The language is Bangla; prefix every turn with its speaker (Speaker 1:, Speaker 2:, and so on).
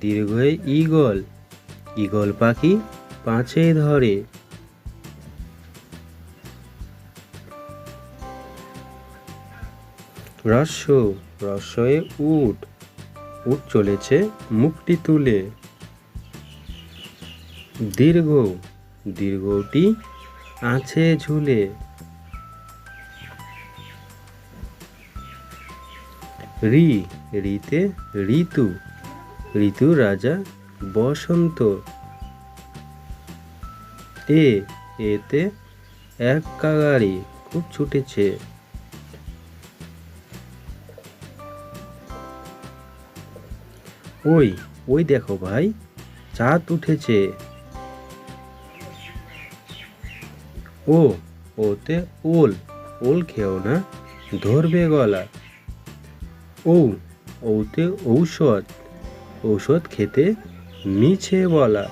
Speaker 1: দীর্ঘই ঈগল। ঈগল পাখি পাঁচে ধরে। রস্য রস্যয়ে উট। উট চলেছে মুখটি তুলে। দীর্ঘ, দীর্ঘটি আছে ঝুলে। রি, রিতে ঋতু। ঋতু রাজা বসন্ত। এ, এতে এক কাগাড়ি খুব ছুটেছে। ওই ওই দেখো ভাই, চাঁদ উঠেছে। ও, ওতে ওল ওল খেও না, ধরবে গলা। ও, ওতে ঔষধ। ঔষধ খেতে মিছে বলা।